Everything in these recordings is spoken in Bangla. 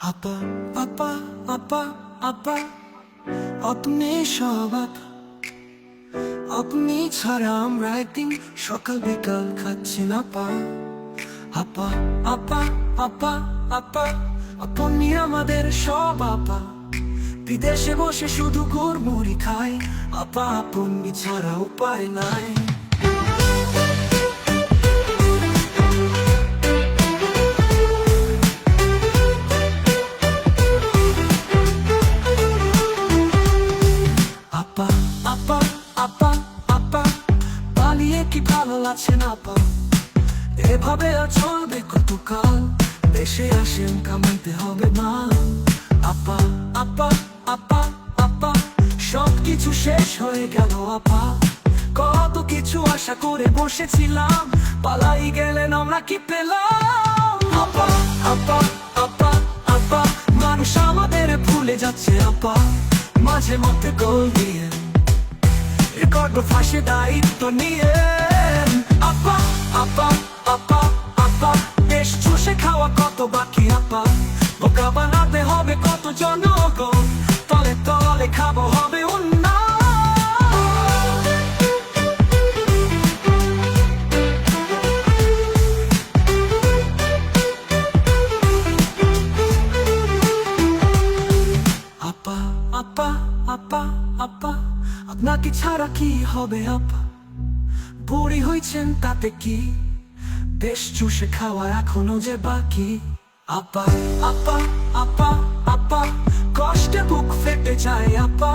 আপা আপা আপা আপা, আপনি সব আপনি ছাড়া আমরা একদিন সকাল বিকাল খাচ্ছি না পা। আপা আপা আপা আপা, আপনি আমাদের সব আপা। বিদেশে বসে শুধু গুড়মুড়ি খাই। আপা, আপনি ছাড়া উপায় নাই। আপা আপা, পালিয়ে কি ভালো না, আপা? এভাবে আর চলবে কতকাল? দেশে আসেন কামাইতে হবে মা আপা আপা আপা আপা সব কিছু শেষ হয়ে গেল, আপা। কত কিছু আশা করে বসেছিলাম, পালাই গেলেন আমরা কি পেলাম? আপা আপা আপা আপা, মানুষ আমাদের ভুলে যাচ্ছে, আপা। মাঝে মধ্যে গোল দিয়ে রেকর্ড ফাঁসে দায়িত্ব নিয়ে আপা আপা আপা আপা বেশ চুষে খাওয়া কত বাকি আপা বোকা বানাতে হবে কত জনগণ তলে তলে খাব হবে উন্নয়ন আপা আপা, আপনাকে ছাড়া কি হবে আপা? হয়েছেন তাতে কি? বেশ চুষে খাওয়া এখনও যে বাকি? আপা আপা আপা আপা, কষ্টে বুক ফেটে যায় আপা।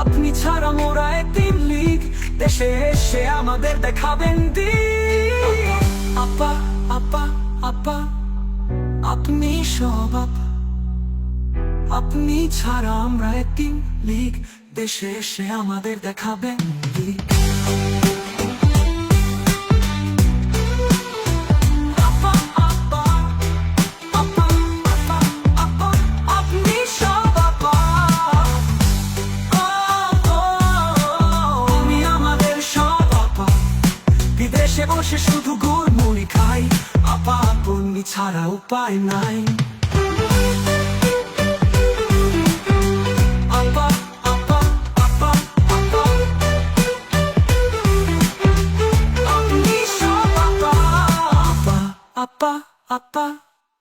আপনি ছাড়া মোরা একদিন লিগ, দেশে এসে আমাদের দেখাবেন দিক। আপা আপা আপা, আপনি সব আপা। আপনি ছাড়া আমরা একদিন লিগ। দেশে এসে আমাদের দেখাবেন লিগ। বিদেশে বসে শুধু গুড় মুড়ি খাই। আপা আপনি ছাড়া উপায় নাই। appa, appa.